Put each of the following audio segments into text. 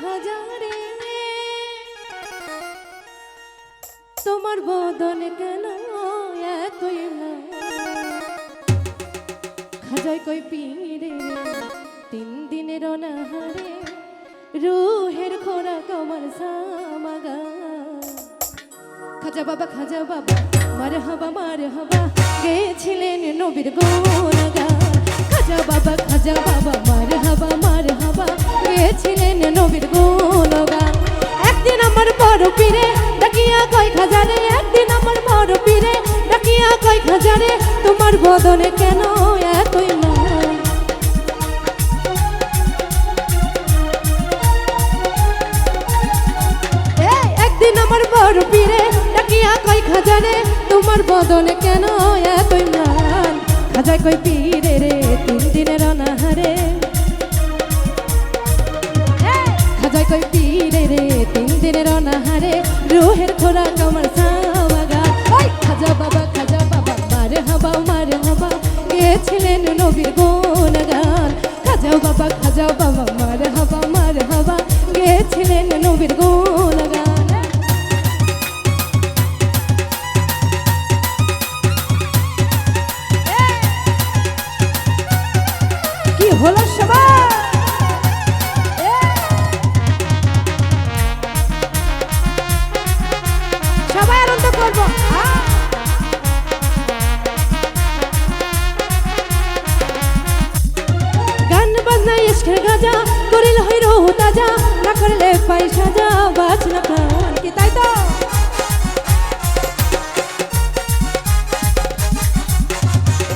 খাজারে তোমার বদন কেন এতই না? খাজায় কই পীরে, তিন দিনের অনাহারে, রুহের খোরাক আমার সামাগা। খাজা বাবা খাজা বাবা মার হাবা মার হাবা গেছিলেন নবীর গোনাগা খাজা বাবা খাজা বাবা মার হাবা মার হাবা গেছিলেন নবীর গোনাগা একদিন আমার বড় পীরে ডাকিয়া কয় খাজারে একদিন আমার বড় পীরে ডাকিয়া কয় খাজারে তোমার বদনে কেন এতই মান আমার বড় পীরে ডাকিয়া খাজারে তোমার বদনে কেন এতই ম্লান খাজায় কই পীরে রে, তিন দিনের অনাহারে খাজায় কই পীরে রে, তিন দিনের অনাহারে রোহের খোরাক আমার সাওয়াগা ওই খাজা বাবা খাজা বাবা, মারে হাবা মারে হাবা। গেছিলেন নবীর গুণগান। খাজাও বাবা খাজাও বাবা, মারে হাবা মারে হাবা। গেছিলেন নবীর গুণগান ইস্কের গাজা, করিল হইরো তাজা, না করলে পয়সা যা বাজ না প্রাণ কি তাই তো?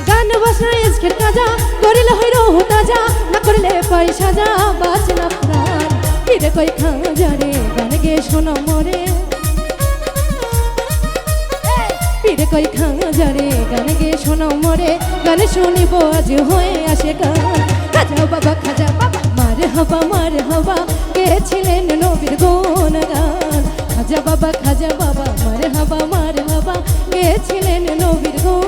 গান বাজনা ইস্কের গাজা করিল হইরো তাজা, না করলে পয়সা যা বাজ না প্রাণ ফিরে কই খাজা রে গান গে শোনো মরে। পীরে কই খাজারে, গান গে শোনাও মরে। গান শুনিব আজ হয়ে আসে গান খাজা বাবা খাজা বাবা, মার হবা মার হবা গেছিলেন নবীর গুণ গান খাজা বাবা খাজা বাবা, মার হবা মার হবা গেছিলেন নবীর গুণ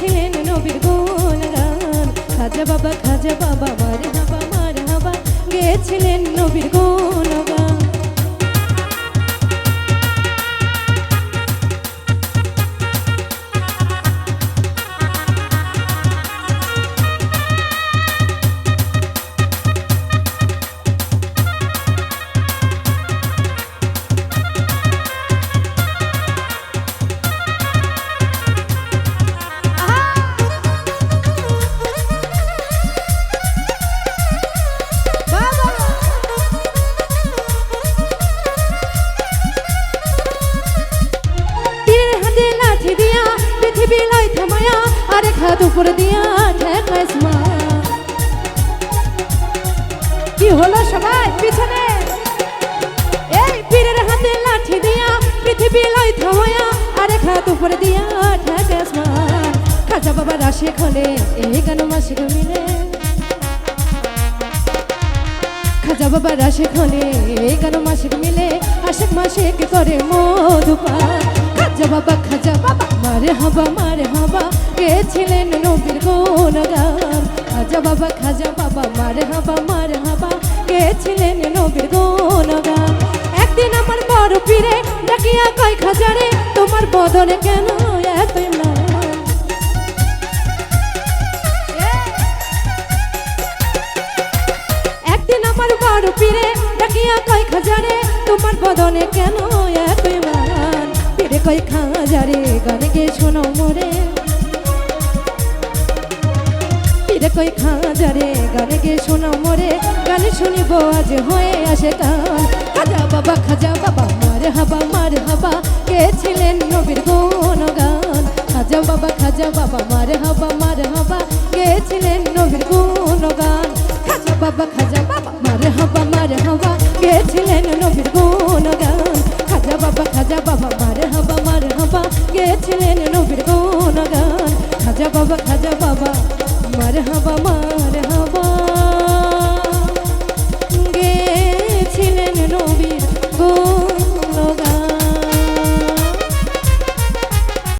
গেছিলেন নবীর গুণগান খাজা বাবা খাজা বাবা মার হাবা মার হাবা গেছিলেন নবীর গুণগান হাত উপর দিয়া ঠেকায় মা। কি হলো সবাই পিছনে? এই পীরের হাতে লাঠি দিয়া পৃথিবী লয় থামায়া আরেক হাত উপর দিয়া ঠেকায় মা। খাজা বাবা রাশে খলে, এই গান মাসে মিলে। খাজা বাবা রাশে খলে, এই গান মাসিক মিলে। আশেক মাসিক করে মধুপা খাজা বাবা খাজা মারে হাবা মারে হাবা, গেছিলেন নবীর গুণগান খাজা বাবা খাজা বাবা, মারে হাবা মারে হাবা, গেছিলেন নবীর গুণগান একদিন আমার বড় পীরে ডাকিয়া কয় খাজারে তোমার বদনে কেন এতই ম্লান একদিন আমার বড় পীরে ডাকিয়া কয় খাজারে তোমার বদনে কেন একই মান ফিরে কই খাজারে গান গে শোনো মোরে। ফিরে কই খাজারে গান গে শোনো মোরে। গান শুনিব আজ হয়ে আসে কাল। খাজা বাবা খাজা বাবা, মার হাবা মার হাবা, কে ছিলেন নবীর কোন গান? খাজা বাবা খাজা বাবা, মার হাবা মার হাবা, কে ছিলেন নবীর কোন গান? খাজা বাবা খাজা বাবা, মার হাবা মার হাবা, কে ছিলেন নবীর কোন গান? খাজা বাবা খাজা বাবা হাবা কে ছিলেন নবীর গুণগান গান খাজা বাবা খাজা বাবা মার হাবা মার হাবা